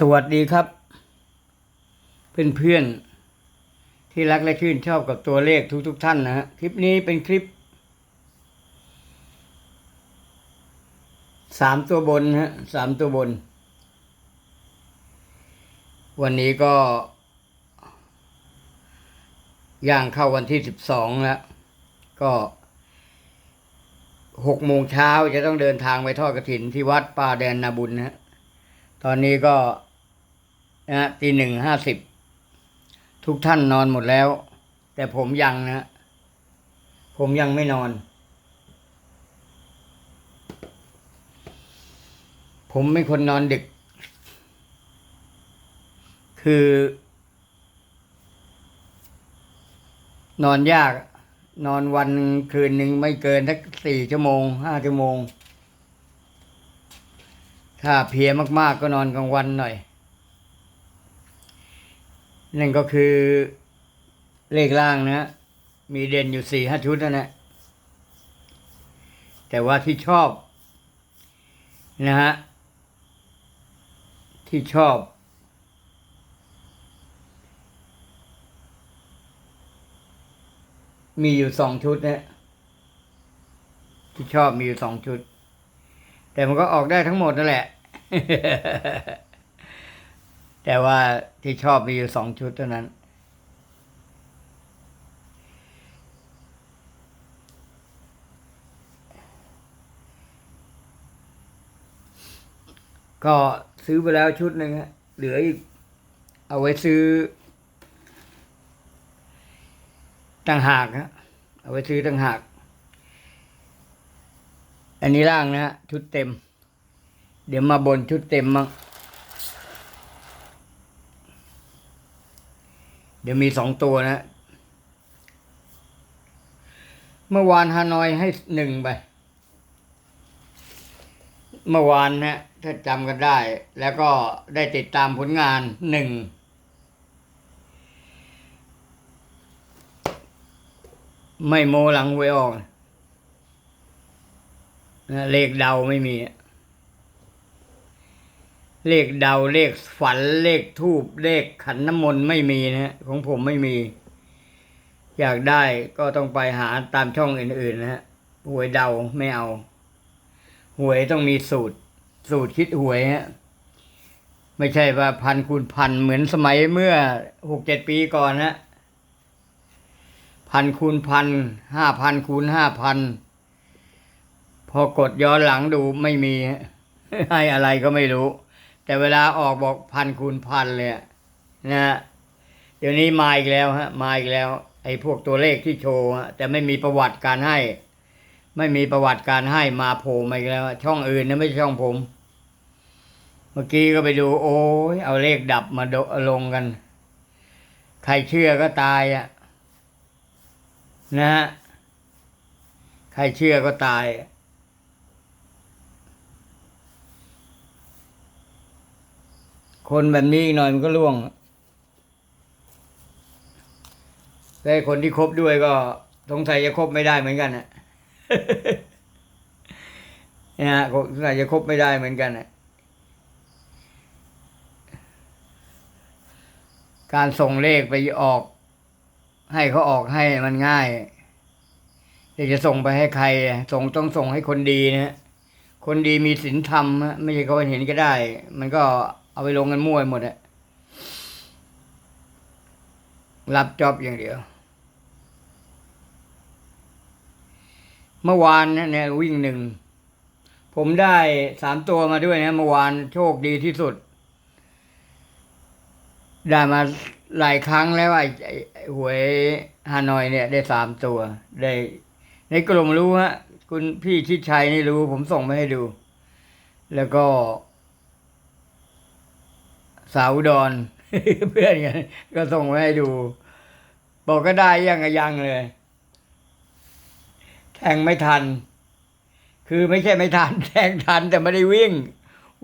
สวัสดีครับ เพื่อนเพื่อนๆที่รักและชื่นชอบกับตัวเลขทุกๆทท่านนะฮะคลิปนี้เป็นคลิปสามตัวบนฮะสามตัวบน วันนี้ก็ ย่างเข้าวันที่สิบสองแล้ว ก็หกโมงเช้าจะต้องเดินทางไปทอดกระถินที่วัดป่าแดนนาบุญนะฮะตอนนี้ก็ นะฮะตีหนึ่งห้าสิบทุกท่านนอนหมดแล้ว แต่ผมยังนะ ผมยังไม่นอน ผมไม่คนนอนดึก คือ นอนยาก นอนวันคืนหนึ่งไม่เกินสักสี่ชั่วโมงห้าชั่วโมง ถ้าเพียมากๆก็นอนกลางวันหน่อย นั่นก็คือเลขล่างนะ มีเด่นอยู่สี่ห้าชุดนะนะแต่ว่าที่ชอบนะฮะที่ชอบ มีอยู่สองชุดนะที่ชอบมีอยู่สองชุด แต่มันก็ออกได้ทั้งหมดนั่นแหละ แต่ว่าที่ชอบมีอยู่สองชุดเท่านั้น ก็ซื้อไปแล้วชุดหนึ่งฮะเหลืออีก เอาไว้ซื้อต่างหากฮะเอาไว้ซื้อต่างหาก อันนี้ล่างนะฮะชุดเต็ม เดี๋ยวมาบนชุดเต็มมั้ง เดี๋ยวมีสองตัวนะ เมื่อวานฮานอยให้หนึ่งไป เมื่อวานนะถ้าจำกันได้ แล้วก็ได้ติดตามผลงานหนึ่งไม่โมหลังหวยออกนะเลขเดาไม่มี เลขเดาเลขฝันเลขทูบเลขขันน้ำมนต์ไม่มีนะฮะของผมไม่มี อยากได้ก็ต้องไปหาตามช่องอื่นๆนะฮะหวยเดาไม่เอา หวยต้องมีสูตร สูตรคิดหวยฮะไม่ใช่ว่าพันคูณพันเหมือนสมัยเมื่อหกเจ็ดปีก่อนนะพันคูณพันห้าพันคูณห้าพันพอกดย้อนหลังดูไม่มีให้อะไรก็ไม่รู้ แต่เวลาออกบอกพันคูณพันเลยนะฮะเดี๋ยวนี้มาอีกแล้วฮะมาอีกแล้ว ไอ้พวกตัวเลขที่โชว์แต่ไม่มีประวัติการให้ ไม่มีประวัติการให้มาโผล่มาอีกแล้ว ช่องอื่นนะไม่ใช่ช่องผม เมื่อกี้ก็ไปดู โอ้ยเอาเลขดับมาโดลงกัน ใครเชื่อก็ตายอะนะฮะใครเชื่อก็ตาย คนแบบนี้อีกหน่อยมันก็ล่วง แต่คนที่คบด้วยก็สงสัยจะคบไม่ได้เหมือนกันนะนะฮะสงสัยจะคบไม่ได้เหมือนกันนะการส่งเลขไปออก ให้เขาออกให้มันง่ายอยากจะส่งไปให้ใคร ส่งต้องส่งให้คนดีนะคนดีมีศีลธรรมฮะไม่ใช่เขาเห็นก็ได้ มันก็ เอาไปลงกันมั่วหมดอะรับจอบอย่างเดียว เมื่อวานเนี่ยวิ่งหนึ่ง ผมได้สามตัวมาด้วยนะเมื่อวานโชคดีที่สุด ได้มาหลายครั้งแล้วไอ้ไอ้ไอ้หวยฮานอยเนี่ย ได้สามตัว ได้ ในกลุ่มรู้ฮะ คุณพี่ชิดชัยนี่รู้ ผมส่งมาให้ดู แล้วก็ สาวดอุดรเพื่อนกันก็ส่งมาให้ดู บอกก็ได้ยังกยังเลยแทงไม่ทัน คือไม่ใช่ไม่ทันแทงทันแต่ไม่ได้วิ่ง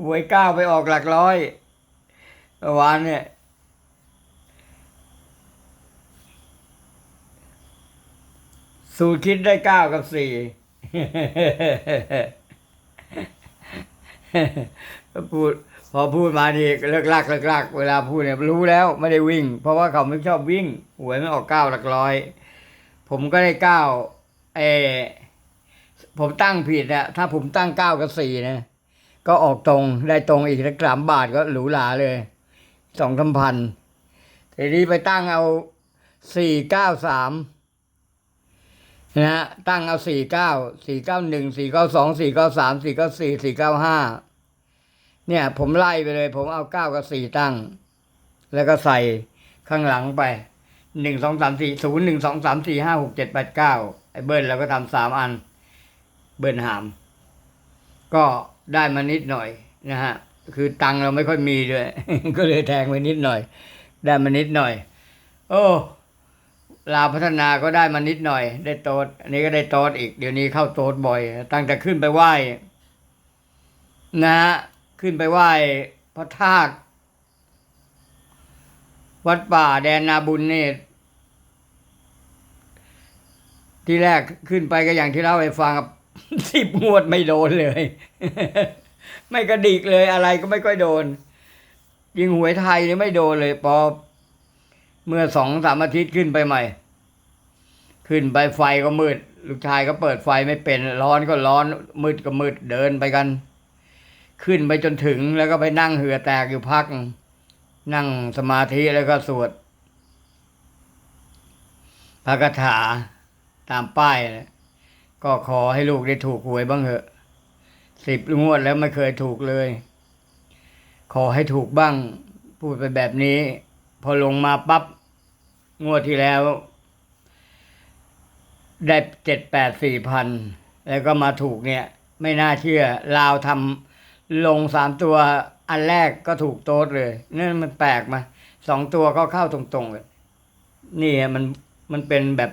หวยก้าวไปออกหลักร้อยเมื่อวานเนี่ยสูตรคิดได้เก้ากับสี่พูด พอพูดมาดีเลิกลักเลิกลักเวลาพูดเนี่ยรู้แล้วไม่ได้วิ่ง เพราะว่าเขาไม่ชอบวิ่งหวยไม่ออกเก้าหลักร้อย ผมก็ได้เก้าเอผมตั้งผิดอะถ้าผมตั้งเก้ากับสี่นะก็ออกตรงได้ตรงอีกสักสามบาทก็หรูหราเลยสองสาพันทีนี้ไปตั้งเอาสี่เก้าสามนะฮะตั้งเอาสี่เก้าสี่เก้าหนึ่งสี่เก้าสองสี่เก้าสามสี่เก้าสี่สี่เก้าห้า เนี่ย ผมไล่ไปเลย ผมเอาเก้ากับสี่ตั้ง แล้วก็ใส่ข้างหลังไปหนึ่งสองสามสี่ศูนย์หนึ่งสองสามสี่ห้าหกเจ็ดแปดเก้าไอ้เบิ้ลเราก็ทำสามอัน เบิ้ลหาม ก็ได้มานิดหน่อยนะฮะ คือตังเราไม่ค่อยมีด้วย ก็เลยแทงไปนิดหน่อย ได้มานิดหน่อย โอ้ลาพัฒนาก็ได้มานิดหน่อย ได้โต๊ดอันนี้ก็ได้โต๊ดอีก เดี๋ยวนี้เข้าโต๊ดบ่อย ตั้งแต่ขึ้นไปไหว้นะฮะ ขึ้นไปไหว้พระธาตุวัดป่าแดนนาบุญเนี่ยที่แรกขึ้นไปก็อย่างที่เล่าให้ฟังครับสิบงวดไม่โดนเลย ไม่กระดิกเลยอะไรก็ไม่ค่อยโดน ยิงหวยไทยนี่ไม่โดนเลยพอเมื่อสองสามอาทิตย์ขึ้นไปใหม่ ขึ้นไปไฟก็มืด ลูกชายก็เปิดไฟไม่เป็น ร้อนก็ร้อนมืดก็มืดเดินไปกัน ขึ้นไปจนถึงแล้วก็ไปนั่งเหือแตกอยู่พัก นั่งสมาธิแล้วก็สวดพระคาถาตามป้าย ก็ขอให้ลูกได้ถูกหวยบ้างเถอะสิบงวดแล้วไม่เคยถูกเลย ขอให้ถูกบ้าง พูดไปแบบนี้ พอลงมาปั๊บงวดที่แล้ว ได้เจ็ดแปดสี่พัน แล้วก็มาถูกเนี่ย ไม่น่าเชื่อลาวทำ ลงสามตัวอันแรกก็ถูกโต๊ดเลยนั่นมันแปลกมาสองตัวก็เข้าตรงๆเลยนี่มันมันเป็นแบบ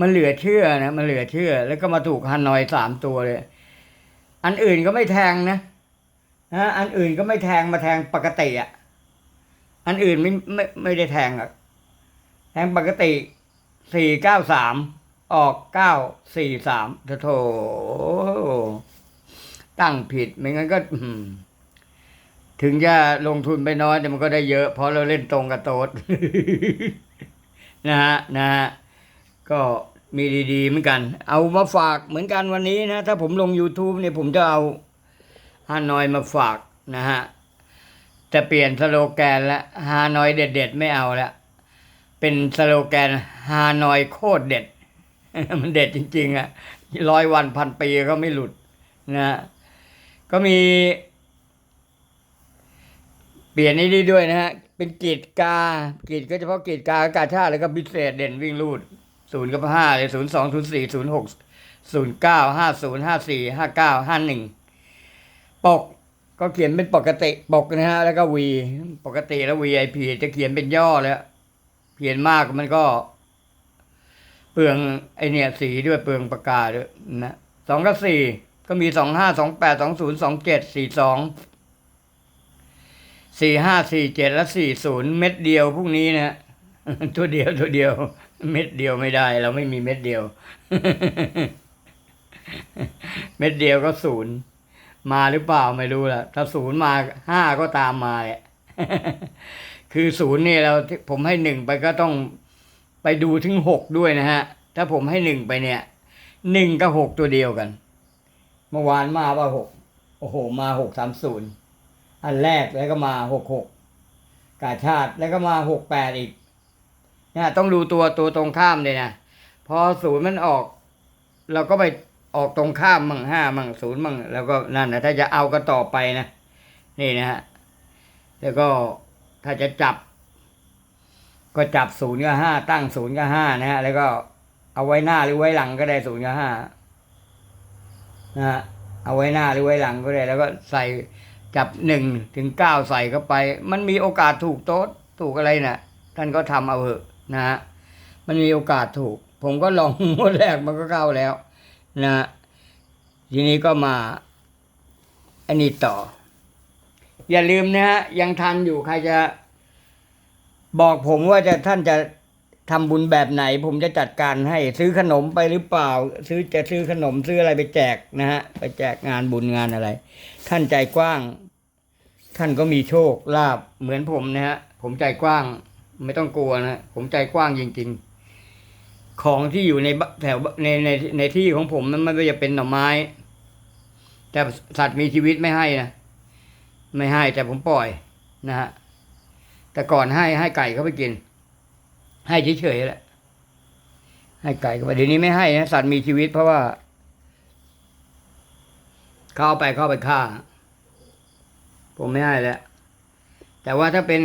มันเหลือเชื่อนะมันเหลือเชื่อ แล้วก็มาถูกฮานอยสามตัวเลย อันอื่นก็ไม่แทงนะนะอันอื่นก็ไม่แทงมาแทงปกติอะอันอื่นไม่ไม่ไม่ได้แทงอะแทงปกติสี่เก้าสามออกเก้าสี่สามโถ ตั้งผิดไม่งั้นก็ถึงจะลงทุนไปน้อยแต่มันก็ได้เยอะ เพราะเราเล่นตรงกับโต๊ดนะฮะนะฮะก็มีดีๆเหมือนกัน เอามาฝากเหมือนกันวันนี้นะ ถ้าผมลง YouTube เนี่ยผมจะเอาฮานอยมาฝากนะฮะจะเปลี่ยนสโลแกนละฮานอยเด็ดๆไม่เอาละเป็นสโลแกนฮานอยโคตรเด็ด มันเด็ดจริง ๆอะร้อยวันพันปีก็ไม่หลุดนะ ก็มี เปลี่ยนนี้ดีด้วยนะฮะ เป็นกีดกากีดก็เฉพาะกีดกาอากาศชาติแล้วก็พิเศษเด่นวิ่งรูดศูนย์กับห้าเลยศูนย์สองศูนย์สี่ศูนย์หกศูนย์เก้าห้าศูนย์ห้าสี่ห้าเก้าห้าหนึ่งปกก็เขียนเป็นปกติปกนะฮะ แล้วก็วีปกติแล้ว VIP จะเขียนเป็นย่อแล้วเขียนมากมันก็ เปลืองไอเนี่ยสีด้วยเปลืองปากกาด้วยนะสองกับสี่ ก็มีสองห้าสองแปดสองศูนย์สองเจ็ดสี่สองสี่ห้าสี่เจ็ดและสี่ศูนย์เม็ดเดียวพรุ่งนี้นะตัวเดียวตัวเดียว เม็ดเดียวไม่ได้ เราไม่มีเม็ดเดียว เม็ดเดียวก็ศูนย์มาหรือเปล่าไม่รู้ล่ะ ถ้าศูนย์มาห้าก็ตามมาแหละคือศูนย์เนี่ยเราผมให้หนึ่งไปก็ต้องไปดูถึงหกด้วยนะฮะ ถ้าผมให้หนึ่งไปเนี่ยหนึ่งกับหกตัวเดียวกัน เมื่อวานมาว่าหกโอ้โห มาหกสามศูนย์อันแรกแล้วก็มาหกหกกาชาติแล้วก็มาหกแปดอีกเนี่ยต้องดูตัวตัวตรงข้ามเลยนะพอศูนย์มันออก เราก็ไปออกตรงข้ามมั่งห้ามั่งศูนย์มั่งแล้วก็นั่นนะถ้าจะเอาก็ต่อไปนะนี่นะฮะแล้วก็ถ้าจะจับ ก็จับศูนย์กับห้าตั้งศูนย์กับห้านะฮะแล้วก็เอาไว้หน้าหรือไว้หลังก็ได้ศูนย์กับห้า นะเอาไว้หน้าหรือไว้หลังก็ได้ แล้วก็ใส่จับหนึ่งถึงเก้าใส่เข้าไป มันมีโอกาสถูกโต๊ดถูกอะไรนะ่ะ ท่านก็ทำเอาเหอะนะฮะมันมีโอกาสถูก ผมก็ลองงวดแรกมันก็เข้าแล้วนะฮะทีนี้ก็มาอันนี้ต่อ อย่าลืมนะฮะยังทันอยู่ใครจะบอกผมว่าจะท่านจะ ทำบุญแบบไหนผมจะจัดการให้ซื้อขนมไปหรือเปล่า ซื้อจะซื้อขนมซื้ออะไรไปแจกนะฮะ ไปแจกงานบุญงานอะไร ท่านใจกว้าง ท่านก็มีโชคลาภเหมือนผมนะฮะ ผมใจกว้าง ไม่ต้องกลัวนะผมใจกว้างจริง ๆ ของที่อยู่ในแถวในในในที่ของผมมันไม่ว่าจะเป็นหน่อไม้ แต่สัตว์มีชีวิตไม่ให้นะไม่ให้แต่ผมปล่อยนะฮะแต่ก่อนให้ให้ไก่เขาไปกิน ให้เฉยๆแหละ ให้ไก่เขาไปเดี๋ยวนี้ไม่ให้นะสัตว์มีชีวิตเพราะว่า เข้าไปเข้าไปฆ่า ผมไม่ให้แล้ว แต่ว่าถ้าเป็น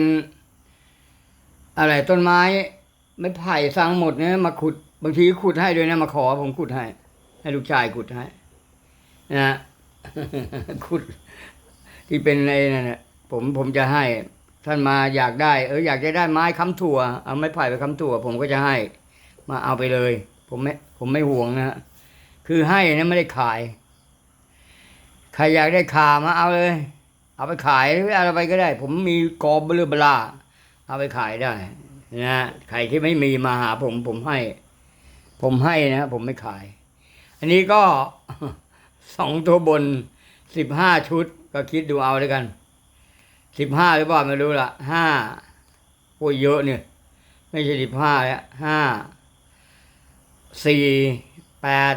อะไรต้นไม้ ไม่ไผ่สังหมดเนี่ยมาขุด บางทีขุดให้ด้วยนะมาขอ ผมขุดให้ ให้ลูกชายขุดให้นะขุด ที่เป็นอะไรนั่นน่ะผมผมจะให้ ท่านมาอยากได้เอออยากจะได้ไม้ค้ำถั่วเอาไม้ไผ่ไปค้ำถั่ว ผมก็จะให้ มาเอาไปเลย ผมไม่ผมไม่ห่วงนะฮะคือให้นะไม่ได้ขาย ใครอยากได้ขามาเอาเลย เอาไปขายหรืออะไรไปก็ได้ ผมมีกอบเบลอบลาเอาไปขายได้นะใครที่ไม่มีมาหาผมผมให้ ผมให้นะผมไม่ขาย อันนี้ก็สองตัวบนสิบห้าชุดก็คิดดูเอาแล้วกัน สิบห้าหรือเปล่าไม่รู้ละห้าโอ้ยเยอะเนี่ย ไม่ใช่สิบห้าแล้วห้าสี่แปด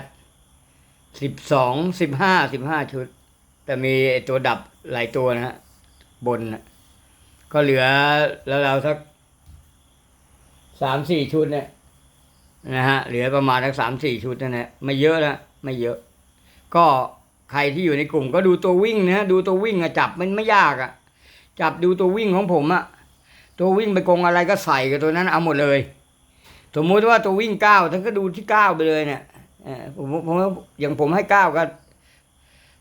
สิบสองสิบห้าสิบห้าชุด แต่มีตัวดับหลายตัวนะฮะบนนะก็เหลือแล้วเราสักสามสี่ชุดเนี่ยนะฮะเหลือประมาณสักสามสี่ชุดนั่นแหละไม่เยอะแล้วไม่เยอะ ก็ใครที่อยู่ในกลุ่มก็ดูตัววิ่งนะดูตัววิ่งอะจับมันไม่ยากอะ จับดูตัววิ่งของผมอะตัววิ่งไปกงอะไรก็ใส่กับตัวนั้นเอาหมดเลย สมมุติว่าตัววิ่งเก้าท่านก็ดูที่เก้าไปเลยเนี่ยเออผมผมอย่างผมให้เก้าก็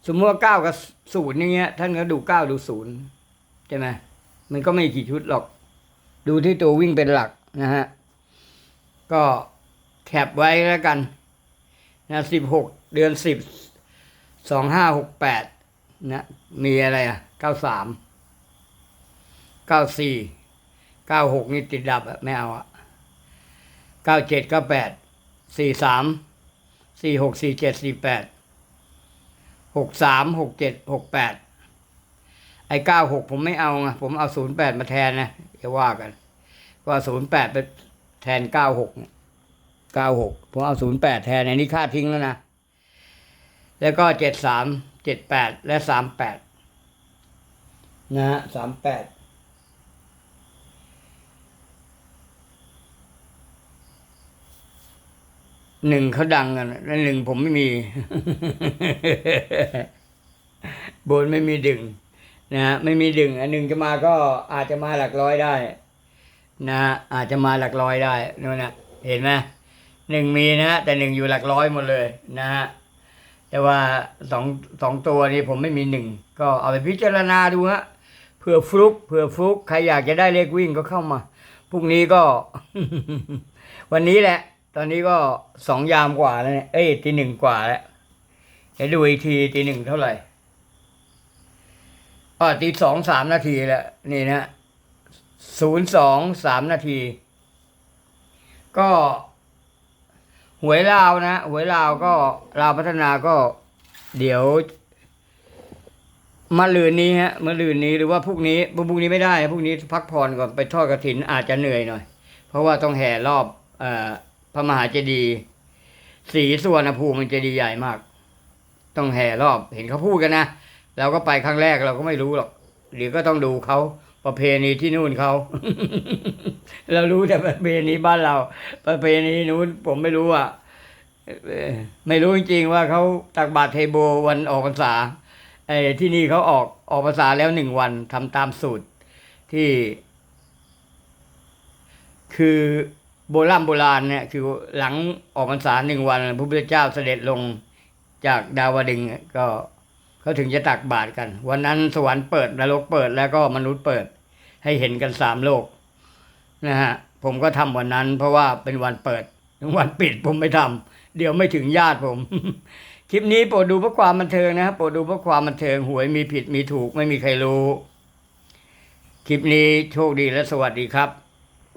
สมมติว่าเก้ากับศูนย์อย่างเงี้ย ท่านก็ดูเก้าดูศูนย์ใช่ไหมมันก็ไม่กี่ชุดหรอก ดูที่ตัววิ่งเป็นหลักนะฮะ ก็แคปไว้แล้วกันนะสิบหกเดือนสิบสองห้าหกแปดนะ มีอะไรอะเก้าสาม เก้าสี่เก้าหกนี่ติดดับอะไม่เอาอะเก้าเจ็ดเก้าแปดสี่สามสี่หกสี่เจ็ดสี่แปดหกสามหกเจ็ดหกแปดไอ้เก้าหกผมไม่เอาไงผมเอาศูนย์แปดมาแทนนะจะว่ากันว่าศูนย์แปดไปแทนเก้าหกเก้าหกผมเอาศูนย์แปดแทนอันนี้ค่าทิ้งแล้วนะ แล้วก็เจ็ดสามเจ็ดแปดและสามแปดนะฮะสามแปด หนึ่งเขาดังกันแล้วหนึ่งผมไม่มี บนไม่มีดึง นะฮะไม่มีดึง อันหนึ่งจะมาก็อาจจะมาหลักร้อยได้ นะฮะอาจจะมาหลักร้อยได้นู่นนะเห็นไหมหนึ่งมีนะฮะแต่หนึ่งอยู่หลักร้อยหมดเลย นะฮะแต่ว่าสองสองตัวนี้ผมไม่มีหนึ่งก็เอาไปพิจารณาดูฮะเผื่อฟลุกเผื่อฟลุกใครอยากจะได้เลขวิ่งก็เข้ามาพรุ่งนี้ก็ วันนี้แหละ ตอนนี้ก็สองยามกว่าแล้วเนี่ย เอ้ยตีหนึ่งกว่าแล้วเดี๋ยวดูอีกทีตีหนึ่งเท่าไหร่อ๋อตีสองสามนาทีแล้วนี่นะศูนย์สองสามนาที ก็หวยลาวนะหวยลาวก็ลาวพัฒนาก็เดี๋ยวมาลืนนี้ฮะมาลืนนี้หรือว่าพรุ่งนี้พรุ่งนี้ไม่ได้พรุ่งนี้พักผ่อนก่อนไปทอดกระถินอาจจะเหนื่อยหน่อย เพราะว่าต้องแห่รอบเออ พระมหาเจดีย์สีสุวรรณภูมิมันเจดีย์ใหญ่มาก ต้องแห่รอบเห็นเขาพูดกันนะเราก็ไปครั้งแรกเราก็ไม่รู้หรอกเดี๋ยวก็ต้องดูเขาประเพณีที่นู่นเขา เรารู้แต่ประเพณีบ้านเรา ประเพณีนู้นผมไม่รู้อะไม่รู้จริงๆว่าเขาตักบาตรเทโบวันออกพรรษาไอ้ที่นี่เขาออกออกพรรษาแล้วหนึ่งวันทำตามสูตรที่ คือ โบราณโบราณเนี่ยคือหลังออกพรรษาหนึ่งวันพระพุทธเจ้าเสด็จลงจากดาวดึงก็เขาถึงจะตักบาตรกัน วันนั้นสวรรค์เปิดนรกเปิดแล้วก็มนุษย์เปิด ให้เห็นกันสามโลกนะฮะผมก็ทำวันนั้น เพราะว่าเป็นวันเปิดวันปิดผมไม่ทำเดี๋ยวไม่ถึงญาติผม คลิปนี้โปรดดูเพื่อความบันเทิงนะครับโปรดดูเพื่อความบันเทิงหวยมีผิดมีถูกไม่มีใครรู้ คลิปนี้โชคดีและสวัสดีครับ